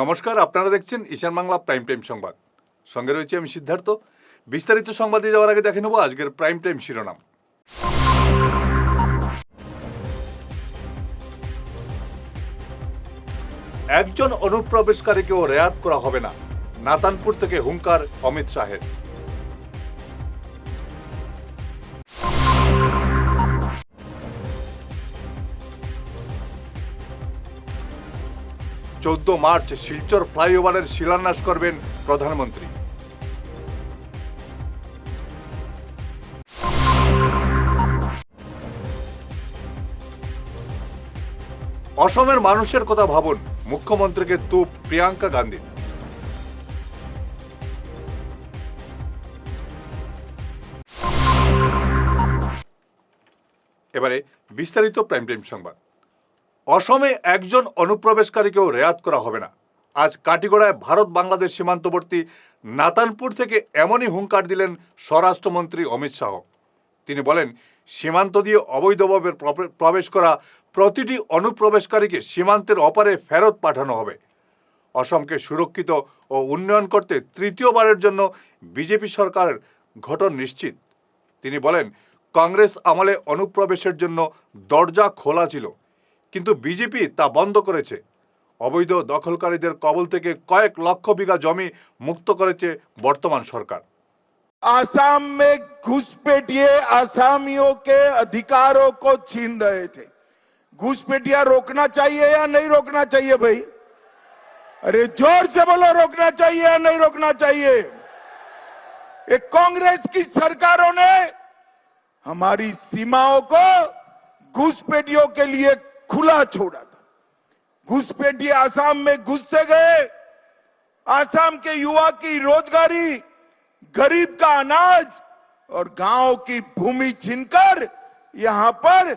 নমস্কার, আপনারা দেখছেন ঈশান বাংলা প্রাইম টাইম সংবাদ। সঙ্গে রয়েছে আমি সিদ্ধার্থ। বিস্তারিত সংবাদে যাওয়ার আগে দেখে নেব আজকের প্রাইম টাইম শিরোনাম। একজন অনুপ্রবেশকারীকেও রেয়াত করা হবে না। নাতানপুর থেকে হুঙ্কার অমিত শাহের। চোদ্দ মার্চ শিলচর ফ্লাইওভারের শিলান্যাস করবেন প্রধানমন্ত্রী। অসমের মানুষের কথা ভাবুন, মুখ্যমন্ত্রীকে তুপ প্রিয়াঙ্কা গান্ধী। এবারে বিস্তারিত প্রাইম টাইম সংবাদ। অসমে একজন অনুপ্রবেশকারীকেও রেয়াত করা হবে না। আজ কাটিগড়ায় ভারত বাংলাদেশ সীমান্তবর্তী নাতানপুর থেকে এমনই হুঙ্কার দিলেন স্বরাষ্ট্রমন্ত্রী অমিত শাহ। তিনি বলেন, সীমান্ত দিয়ে অবৈধভাবে প্রবে- প্রবেশ করা প্রতিটি অনুপ্রবেশকারীকে সীমান্তের অপারে ফেরত পাঠানো হবে। অসমকে সুরক্ষিত ও উন্নয়ন করতে তৃতীয়বারের জন্য বিজেপি সরকারের গঠন নিশ্চিত। তিনি বলেন, কংগ্রেস আমলে অনুপ্রবেশের জন্য দরজা খোলা ছিল। কিন্তু বিজেপি তা বন্ধ করেছে অবৈধ দখলকারীদের কবল থেকে কয়েক লক্ষ বিঘা জমি মুক্ত করেছে বর্তমান সরকার आसाम में घुसपैठिए आसामियों के अधिकारों को छीन रहे थे घुसपैठिया रोकना चाहिए या नहीं रोकना चाहिए भाई अरे जोर से बोलो रोकना चाहिए या नहीं रोकना चाहिए ये कांग्रेस की सरकारों ने हमारी सीमाओं को घुसपैठियों के लिए खुला छोड़ा था। घुसपैठिए आसाम में घुसते गए। आसाम के युवा की रोजगारी, गरीब का अनाज और गाँव की भूमि छीनकर यहाँ पर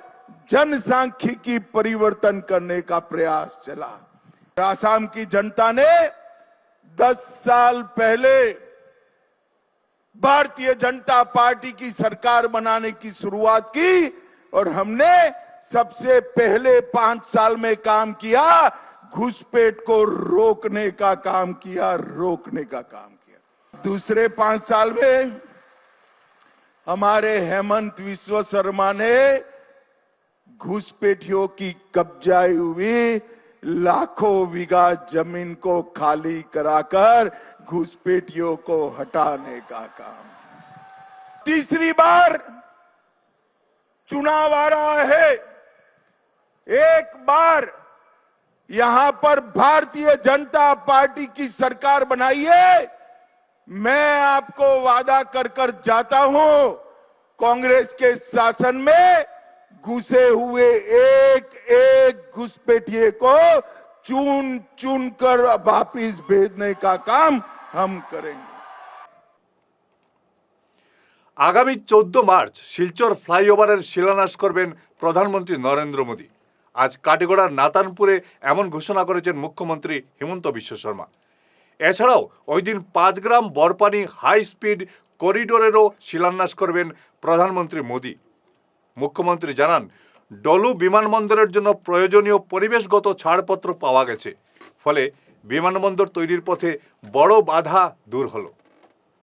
जनसांख्यिकी परिवर्तन करने का प्रयास चला। आसाम की जनता ने 10 साल पहले भारतीय जनता पार्टी की सरकार बनाने की शुरुआत की और हमने सबसे पहले पाँच साल में काम किया, घुसपैठ को रोकने का काम किया, रोकने का काम किया। दूसरे पाँच साल में हमारे हेमंत विश्व शर्मा ने घुसपैठियों की कब्जाई हुई, लाखों बीघा ज़मीन को खाली कराकर घुसपैठियों को हटाने का काम। तीसरी बार चुनाव आ रहा है। एक बार यहां पर भारतीय जनता पार्टी की सरकार बनाइए मैं आपको वादा कर कर जाता हूं कांग्रेस के शासन में घुसे हुए एक एक घुसपैठिए को चुन चुन कर वापिस भेजने का काम हम करेंगे আগামী চোদ্দ মার্চ শিলচর ফ্লাইওভারের শিলান্যাস করবেন প্রধানমন্ত্রী নরেন্দ্র মোদী আজ কাটিগড়ার নাতানপুরে এমন ঘোষণা করেছেন মুখ্যমন্ত্রী হিমন্ত বিশ্ব শর্মা। এছাড়াও ওই দিন পাঁচগ্রাম বরপানি হাই স্পিড করিডোরেরও শিলান্যাস করবেন প্রধানমন্ত্রী মোদী। মুখ্যমন্ত্রী জানান ডলু বিমানবন্দরের জন্য প্রয়োজনীয় পরিবেশগত ছাড়পত্র পাওয়া গেছে। ফলে বিমানবন্দর তৈরির পথে বড় বাধা দূর হলো।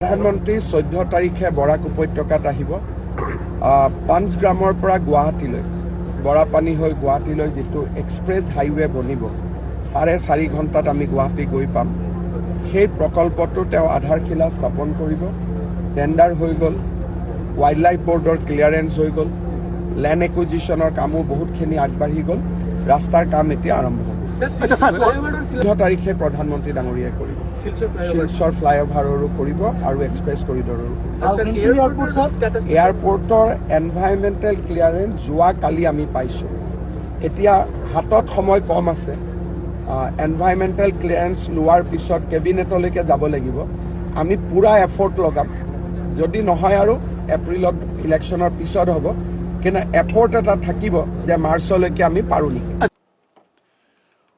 প্ৰধানমন্ত্ৰী চৈধ্য তাৰিখে বৰাক উপত্যকাত আহিব। আহ, পাঞ্চগ্ৰামৰ পৰা বৰাপানী হৈ গুৱাহাটীলৈ যিটো এক্সপ্ৰেছ হাইৱে বনিব চাৰে চাৰি ঘণ্টাত আমি গুৱাহাটী গৈ পাম। সেই প্ৰকল্পটো তেওঁ আধাৰশিলা স্থাপন কৰিব টেণ্ডাৰ হৈ গ'ল ৱাইল্ড লাইফ বৰ্ডৰ ক্লিয়াৰেঞ্চ হৈ গ'ল লেণ্ড একুইজিশ্যনৰ কামো বহুতখিনি আগবাঢ়ি গ'ল ৰাস্তাৰ কাম এতিয়া আৰম্ভ হ'ব। আচ্ছা চৈধ্য তাৰিখে প্ৰধানমন্ত্ৰী ডাঙৰীয়াই কৰিব। শিলচৰ ফ্লাইঅভাৰৰো কৰিব আৰু এক্সপ্ৰেছ কৰিডৰৰো এয়াৰপৰ্টৰ এনভাইৰমেণ্টেল ক্লিয়াৰেঞ্চ যোৱাকালি আমি পাইছোঁ। এতিয়া হাতত সময় কম আছে। এনভাইৰমেণ্টেল ক্লিয়াৰেঞ্চ লোৱাৰ পিছত কেবিনেটলৈকে যাব লাগিব। আমি পূৰা এফৰ্ট লগাম। যদি নহয় আৰু এপ্ৰিলত ইলেকশ্যনৰ পিছত হ'ব। কিন্তু এফৰ্ট এটা থাকিব যে মাৰ্চলৈকে আমি পাৰোঁ নেকি?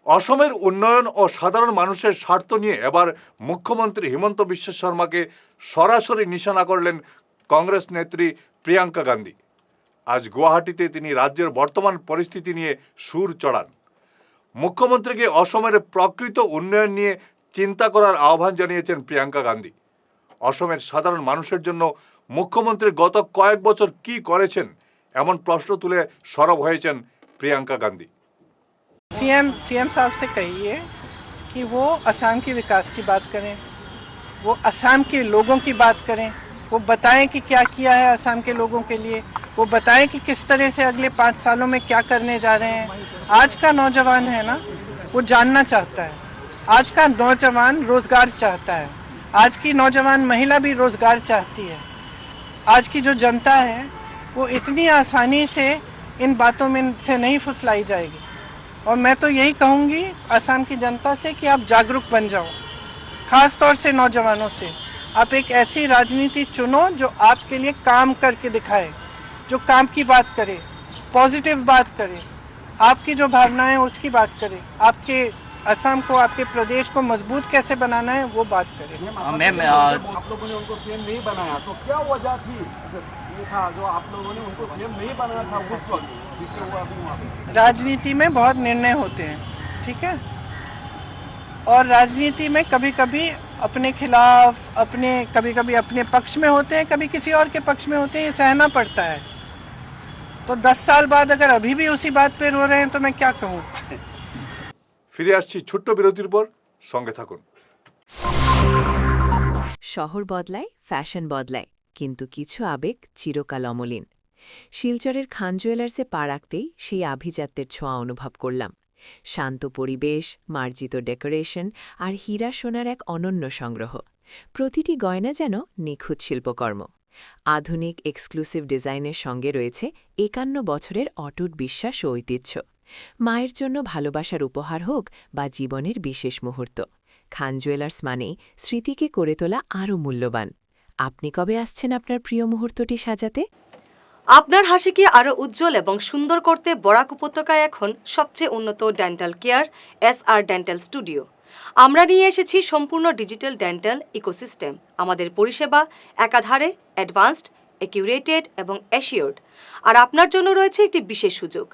অসমের উন্নয়ন ও সাধারণ মানুষের স্বার্থ নিয়ে এবার মুখ্যমন্ত্রী হিমন্ত বিশ্ব শর্মাকে সরাসরি নিশানা করলেন কংগ্রেস নেত্রী প্রিয়াঙ্কা গান্ধী। আজ গুয়াহাটিতে তিনি রাজ্যের বর্তমান পরিস্থিতি নিয়ে সুর চড়ান। মুখ্যমন্ত্রীকে অসমের প্রকৃত উন্নয়ন নিয়ে চিন্তা করার আহ্বান জানিয়েছেন প্রিয়াঙ্কা গান্ধী। অসমের সাধারণ মানুষের জন্য মুখ্যমন্ত্রী গত কয়েক বছর কি করেছেন এমন প্রশ্ন তুলে সরব হয়েছেন প্রিয়াঙ্কা গান্ধী। सीएम सीएम साहब से कहिए कि वो असम के विकास की बात करें, वो असम के लोगों की बात करें, वो बताएँ कि क्या किया है असम के लोगों के लिए, वो बताएँ कि किस तरह से अगले पाँच सालों में क्या करने जा रहे हैं। आज का नौजवान है ना, वो जानना चाहता है। आज का नौजवान रोज़गार चाहता है। आज की नौजवान महिला भी रोज़गार चाहती है। आज की जो जनता है, वो इतनी आसानी से इन बातों में से नहीं फुसलाई जाएगी। और मैं तो यही कहूँगी असम की जनता से कि आप जागरूक बन जाओ। खास तौर से नौजवानों से। आप एक ऐसी राजनीति चुनो जो आपके लिए काम करके दिखाए जो काम की बात करे पॉजिटिव बात करे। आपकी जो भावनाएँ हैं उसकी बात करे। आपके असम को आपके प्रदेश को मज़बूत कैसे बनाना है वो बात करे। मैम आप लोगों ने उनको सीएम नहीं बनाया तो क्या वजह थी? ये था जो आप लोगों ने उनको सीएम नहीं बनाया था उस वक्त जिसमें वो अभी वहाँ पे राजनीति में बहुत निर्णय होते हैं ठीक है और राजनीति में कभी कभी अपने खिलाफ अपने कभी कभी अपने पक्ष में होते हैं कभी किसी और के पक्ष में होते हैं ये सहना पड़ता है तो दस साल बाद अगर अभी भी उसी बात पे रो रहे हैं तो मैं क्या कहूँ ফিরে আসছি ছোট্ট বিরতির পর সঙ্গে থাকুন শহর বদলায় ফ্যাশন বদলায় কিন্তু কিছু আবেগ চিরকাল অমলিন। শিলচরের খান জুয়েলার্সে পা রাখতেই সেই আভিজাত্যের ছোঁয়া অনুভব করলাম। শান্ত পরিবেশ, মার্জিত ডেকোরেশন আর হীরা সোনার এক অনন্য সংগ্রহ। প্রতিটি গয়না যেন নিখুঁত শিল্পকর্ম। আধুনিক এক্সক্লুসিভ ডিজাইনের সঙ্গে রয়েছে একান্ন বছরের অটুট বিশ্বাস ও ঐতিহ্য। মায়ের জন্য ভালোবাসার উপহার হোক বা জীবনের বিশেষ মুহূর্ত। খান জুয়েলার্স মানেই স্মৃতিকে করে তোলা আরও মূল্যবান। আপনি কবে আসছেন আপনার প্রিয় মুহূর্তটি সাজাতে? আপনার হাসিকে আরও উজ্জ্বল এবং সুন্দর করতে বরাক উপত্যকায় এখন সবচেয়ে উন্নত dental care S R dental studio. আমরা নিয়ে এসেছি সম্পূর্ণ ডিজিটাল ডেন্টাল ইকোসিস্টেম। আমাদের পরিষেবা একাধারে অ্যাডভান্সড, একিউরেটেড এবং অ্যাসিওর্ড। আর আপনার জন্য রয়েছে একটি বিশেষ সুযোগ।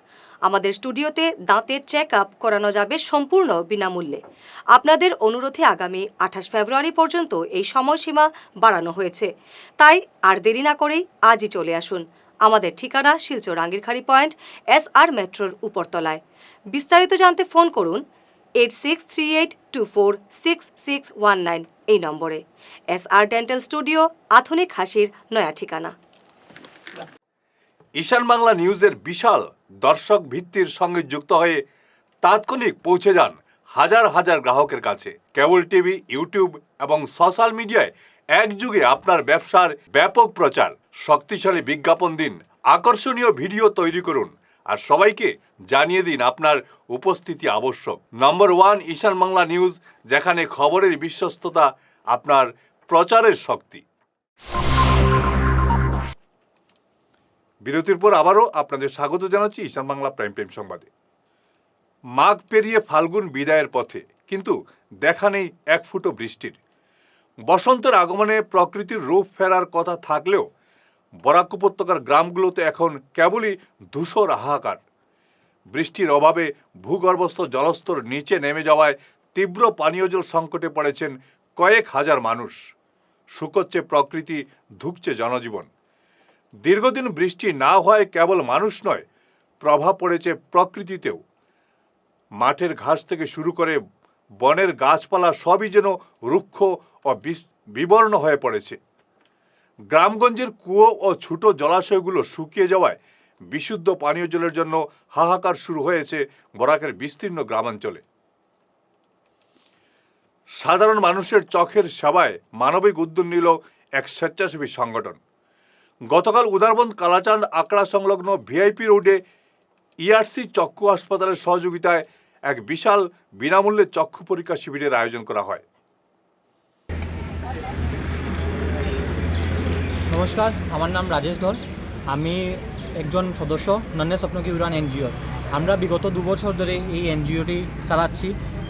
আমাদের স্টুডিওতে দাঁতের চেক আপ করানো যাবে সম্পূর্ণ বিনামূল্যে। আপনাদের অনুরোধে আগামী আঠাশ ফেব্রুয়ারি পর্যন্ত এই সময়সীমা বাড়ানো হয়েছে। তাই আর দেরি না করেই আজই চলে আসুন। আমাদের ঠিকানা Silchar Angirkhari point S R মেট্রোর উপরতলায়। বিস্তারিত জানতে ফোন করুন eight six three eight two four six six one nine এই নম্বরে। এস আর ডেন্টাল স্টুডিও, আধুনিক হাসির নয়া ঠিকানা। ঈশান বাংলা নিউজের বিশাল দর্শক ভিত্তির সঙ্গে যুক্ত হয়ে তাৎক্ষণিক পৌঁছে যান হাজার হাজার গ্রাহকের কাছে। কেবল টিভি, ইউটিউব এবং সোশ্যাল মিডিয়ায় একযুগে আপনার ব্যবসার ব্যাপক প্রচার, শক্তিশালী বিজ্ঞাপন দিন, আকর্ষণীয় ভিডিও তৈরি করুন আর সবাইকে জানিয়ে দিন আপনার উপস্থিতি আবশ্যক। Number one Ishan Bangla news, যেখানে খবরের বিশ্বস্ততা আপনার প্রচারের শক্তি। বিরতির পর আবারও আপনাদের স্বাগত জানাচ্ছি ঈশান বাংলা প্রাইম টাইম সংবাদে। মাঘ পেরিয়ে ফাল্গুন বিদায়ের পথে, কিন্তু দেখা নেই এক ফুটো বৃষ্টির। বসন্তের আগমনে প্রকৃতির রূপ ফেরার কথা থাকলেও বরাক উপত্যকার গ্রামগুলোতে এখন কেবলই ধূসর হাহাকার। বৃষ্টির অভাবে ভূগর্ভস্থ জলস্তর নিচে নেমে যাওয়ায় তীব্র পানীয় জল সংকটে পড়েছেন কয়েক হাজার মানুষ। শুকোচ্ছে প্রকৃতি, ধুকছে জনজীবন। দীর্ঘদিন বৃষ্টি না হওয়ায় কেবল মানুষ নয়, প্রভাব পড়েছে প্রকৃতিতেও। মাঠের ঘাস থেকে শুরু করে বনের গাছপালা সবই যেন রুক্ষ ও বিবর্ণ হয়ে পড়েছে। গ্রামগঞ্জের কুয়ো ও ছোট জলাশয়গুলো শুকিয়ে যাওয়ায় বিশুদ্ধ পানীয় জলের জন্য হাহাকার শুরু হয়েছে বরাকের বিস্তীর্ণ গ্রামাঞ্চলে। সাধারণ মানুষের চোখের সেবায় মানবিক উদ্যোগ নিল এক স্বেচ্ছাসেবী সংগঠন। গতকাল উদারবন্দ কালাচাঁদ আকড়া সংলগ্ন ভিআইপি রোডে ইআরসি চক্ষু হাসপাতালের সহযোগিতায় এক বিশাল বিনামূল্যে চক্ষু পরীক্ষা শিবিরের আয়োজন করা হয়। নমস্কার, আমার নাম রাজেশ ধর আমি একজন সদস্য, নন্যে স্বপ্ন কি উড়ান এনজিও। আমরা বিগত দু বছর ধরে এই এনজিওটি চালাচ্ছি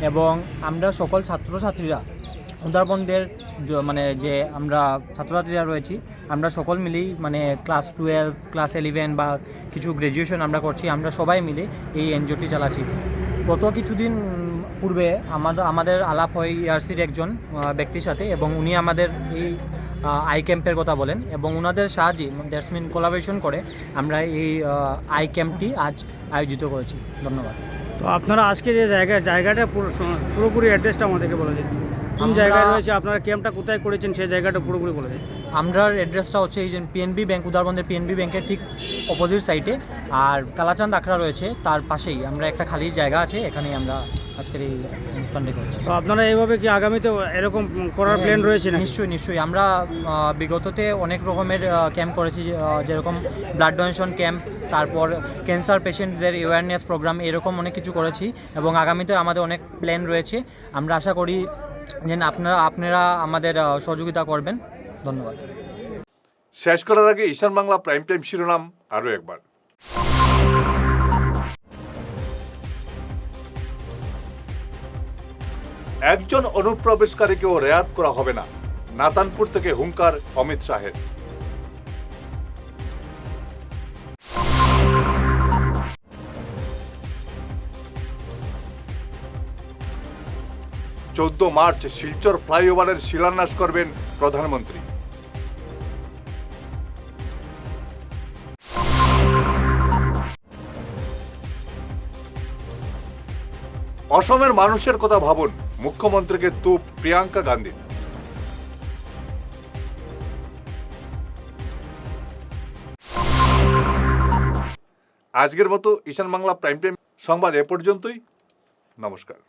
এবং আমরা সকল ছাত্রছাত্রীরা উদারবন্দের য- মানে যে আমরা ছাত্রছাত্রীরা রয়েছি, আমরা সকল মিলেই মানে ক্লাস টুয়েলভ ক্লাস ইলেভেন বা কিছু গ্র্যাজুয়েশন আমরা করছি, আমরা সবাই মিলে এই এনজিওটি চালাচ্ছি। গত কিছুদিন পূর্বে আমাদের আমাদের আলাপ হয় ইআরসির একজন ব্যক্তির সাথে এবং উনি আমাদের এই আই ক্যাম্পের কথা বলেন এবং ওনাদের সাহায্যে দ্যাটস মিন কোলাবোরেশন করে আমরা এই আই ক্যাম্পটি আজ আয়োজিত করেছি। ধন্যবাদ। তো আপনারা আজকে যে জায়গা, জায়গাটা পুরো- পুরোপুরি অ্যাড্রেসটা আমাদেরকে বলে দিন। কোন জায়গায় রয়েছে? আপনারা ক্যাম্পটা কোথায় করেছেন? সেই জায়গাটা পুরোপুরি বলে দিন। আমরা অ্যাড্রেসটা হচ্ছে এই যে পিএনবি ব্যাংক উদারবন্দের পিএনবি ব্যাংকের ঠিক অপোজিট সাইডে আর কালাচাঁদ আখড়া রয়েছে তার পাশেই। আমরা একটা খালি জায়গা আছে এখানেই আমরা আজকের এই অনুষ্ঠানটি করছি। তো আপনারা এইভাবে কি আগামীতে এরকম করার প্ল্যান রয়েছে না নিশ্চয়ই নিশ্চয়ই। আমরা বিগততে অনেক রকমের ক্যাম্প করেছি যেরকম ব্লাড ডোনেশন ক্যাম্প তারপর ক্যান্সার পেশেন্টদের অ্যাওয়ারনেস প্রোগ্রাম এরকম অনেক কিছু করেছি। এবং আগামীতে আমাদের অনেক প্ল্যান রয়েছে। আমরা আশা করি যে আপনারা আপনারা আমাদের সহযোগিতা করবেন। ধন্যবাদ। শেষ করার আগে ঈশান বাংলা প্রাইম টাইম শিরোনাম আরও একবার। একজন অনুপ্রবেশকারীকেও রেয়াত করা হবে না। নাতানপুর থেকে হুঙ্কার অমিত শাহের। চোদ্দ মার্চ শিলচর ফ্লাইওভারের শিলান্যাস করবেন প্রধানমন্ত্রী। অসমের মানুষের কথা ভাবুন, মুখ্যমন্ত্রীকে তুপ প্রিয়াঙ্কা গান্ধী। আজকের মতো ঈশান বাংলা প্রাইম টাইম সংবাদ এ পর্যন্তই, নমস্কার।